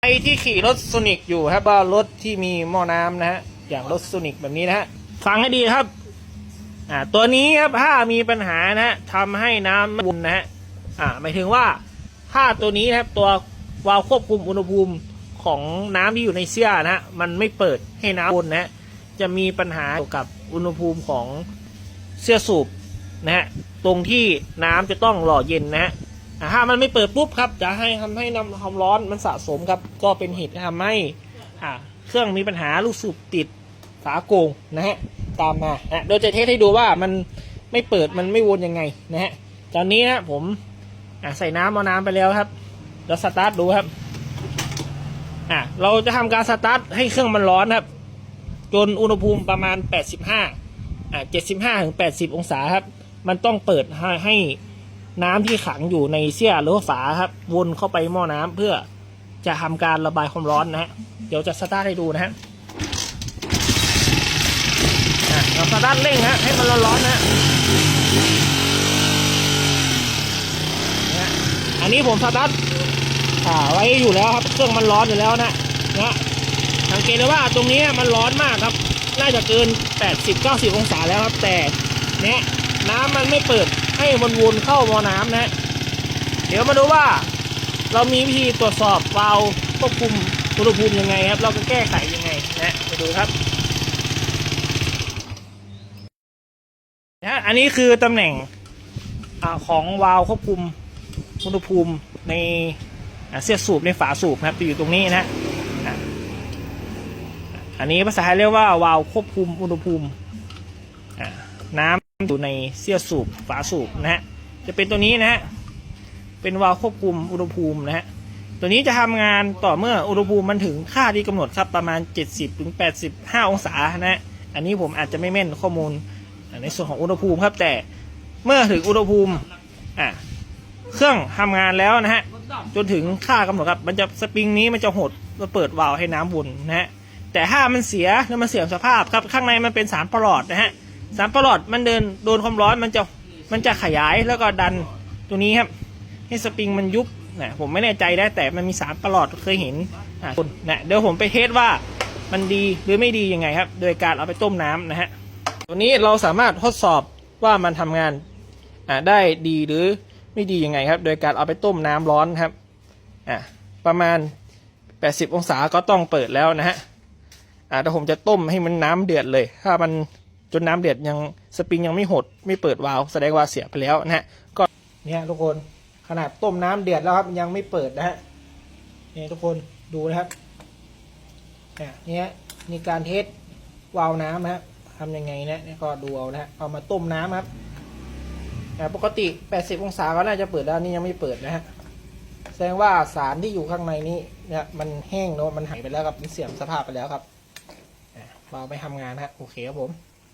ใครที่ขี่รถโซนิกอยู่ครับว่ารถที่มีหม้อน้ำนะฮะอย่างรถโซนิกแบบนี้นะฮะฟังให้ดีครับ อ่าตัวนี้ครับถ้ามีปัญหานะฮะทำให้น้ำไม่วนนะฮะอ่าหมายถึงว่าถ้าตัวนี้นะครับตัววาล์วควบคุมอุณหภูมิของน้ำที่อยู่ในเสี้ยนะฮะมันไม่เปิดให้น้ำวนนะฮะจะมีปัญหาเกี่ยวกับอุณหภูมิของเสี้ยสูบนะฮะตรงที่น้ำจะต้องหล่อเย็นนะฮะ ถ้ามันไม่เปิดปุ๊บครับจะให้ทำให้น้ำความร้อนมันสะสมครับ ก็เป็นเหตุที่ทำให้อ่าเครื่องมีปัญหาลูกสูบติดฝาโกงนะฮะตามมานะโดยจะเทสให้ดูว่ามันไม่เปิดมันไม่วนยังไงนะฮะตอนนี้นะผมอ่าใส่น้ำเอาน้ำไปแล้วครับแล้วสตาร์ทดูครับอ่าเราจะทำการสตาร์ทให้เครื่องมันร้อนครับ จนอุณหภูมิประมาณ 85อ่า75ถึง80 องศาครับ มันต้องเปิดให้ให้ น้ำที่ขังอยู่ในเสี้ยหรือว่าฝาครับ วนเข้าไปหม้อน้ำเพื่อจะทำการระบายความร้อนนะฮะเดี๋ยวจะสตาร์ทให้ดูนะฮะอะเราสตาร์ทเร่งฮะให้มันร้อนๆนะฮะนะฮะอันนี้ผมสตาร์ทอ่าไว้อยู่แล้วครับ เครื่องมันร้อนอยู่แล้วนะนะสังเกตเลยว่าตรงนี้มันร้อนมากครับ น่าจะเกิน 80-90 องศาแล้วครับ แต่เนี่ยน้ำมันไม่เปิด ให้มันวนเข้ามอน้ำนะ เดี๋ยวมาดูว่า เรามีวิธีตรวจสอบวาล์วควบคุมอุณหภูมิยังไงครับ เราก็แก้ไขยังไงนะมาดูครับนะอันนี้คือตำแหน่งอของวาล์วควบคุมอุณหภูมิในเสียสูบในฝาสูบนะครับจะอยู่ตรงนี้นะอันนี้ภาษาไทยเรียกว่าวาล์วควบคุมอุณหภูมิน้ำ อยู่ในเสี้ยสูบฝาสูบนะฮะจะเป็นตัวนี้นะฮะเป็นวาล์วควบคุมอุณหภูมินะฮะตัวนี้จะทำงานต่อเมื่ออุณหภูมิมันถึงค่าที่กำหนดครับประมาณ 70ถึง85 องศานะฮะอันนี้ผมอาจจะไม่แม่นข้อมูลในส่วนของอุณหภูมิครับแต่เมื่อถึงอุณหภูมิอะเครื่องทำงานแล้วนะฮะจนถึงค่ากำหนดครับมันจะสปริงนี้มันจะหดมาเปิดวาล์วให้น้ำวนนะฮะแต่ถ้ามันเสียแล้วมันเสื่อมสภาพครับข้างในมันเป็นสารปลอดนะฮะ สารประหลอดมันเดินโดนความร้อนมันจะมันจะขยายแล้วก็ดันตัวนี้ครับให้สปริงมันยุบนะผมไม่แน่ใจได้แต่มันมีสารประหลอดเคยเห็นอ่านะเดี๋ยวผมไปเทสว่ามันดีหรือไม่ดียังไงครับ โดยการเอาไปต้มน้ำนะฮะตัวนี้เราสามารถทดสอบว่ามันทำงานอ่าได้ดีหรือไม่ดียังไงครับ โดยการเอาไปต้มน้ำร้อนครับอ่าประมาณ 80 องศาก็ต้องเปิดแล้วนะฮะอ่าแต่ผมจะต้มให้มันน้ำเดือดเลย ถ้ามัน จนน้ำเดือดยังสปริงยังไม่หด ไม่เปิดวาล์วแสดงว่าเสียไปแล้วนะฮะก็เนี่ยทุกคนขนาดต้มน้ำเดือดแล้วครับยังไม่เปิดนะฮะนี่ทุกคนดูนะครับเนี่ยนี่ยมีการเทสวาล์วน้ำนะฮะทำยังไงนะนี่ก็ดูเอานะฮะเอามาต้มน้ำครับปกติ 80 องศาก็น่าจะเปิดแล้วนี่ยังไม่เปิดนะฮะแสดงว่าสารที่อยู่ข้างในนี้เนี่ยมันแห้งเนอะมันหายไปแล้วครับมันเสื่อมสภาพไปแล้วครับอะเราไปทำงานนะฮะโอเคครับผม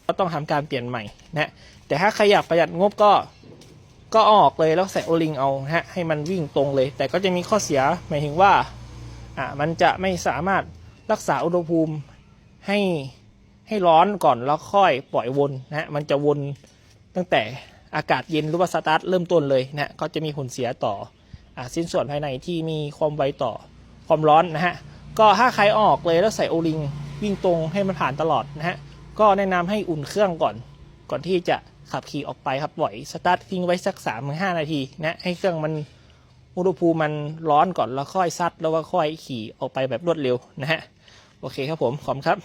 ก็ต้องทำการเปลี่ยนใหม่นะแต่ถ้าใครอยากประหยัดงบก็ก็ออกเลยแล้วใส่โอลิงเอานะฮะให้มันวิ่งตรงเลย แต่ก็จะมีข้อเสียหมายถึงว่าอ่ามันจะไม่สามารถรักษาอุณหภูมิให้ให้ร้อนก่อนแล้วค่อยปล่อยวนนะฮะมันจะวนตั้งแต่อากาศเย็นหรือว่าสตาร์ทเริ่มต้นเลยนะก็จะมีผลเสียต่ออ่าสิ้นส่วนภายในที่มีความไวต่อความร้อนนะฮะก็ถ้าใครอออกเลยแล้วใส่โอลิงวิ่งตรงให้มันผ่านตลอดนะฮะ ก็แนะนำให้อุ่นเครื่องก่อน ก่อนที่จะขับขี่ออกไปครับปล่อยสตาร์ททิ้งไว้สัก3าถึงหนาทีนะให้เครื่องมันอุณหภูมิมันร้อนก่อนแล้วค่อยซัดแล้วก็ค่อยขี่ออกไปแบบรวดเร็วนะฮะโอเคครับผมขอบครับ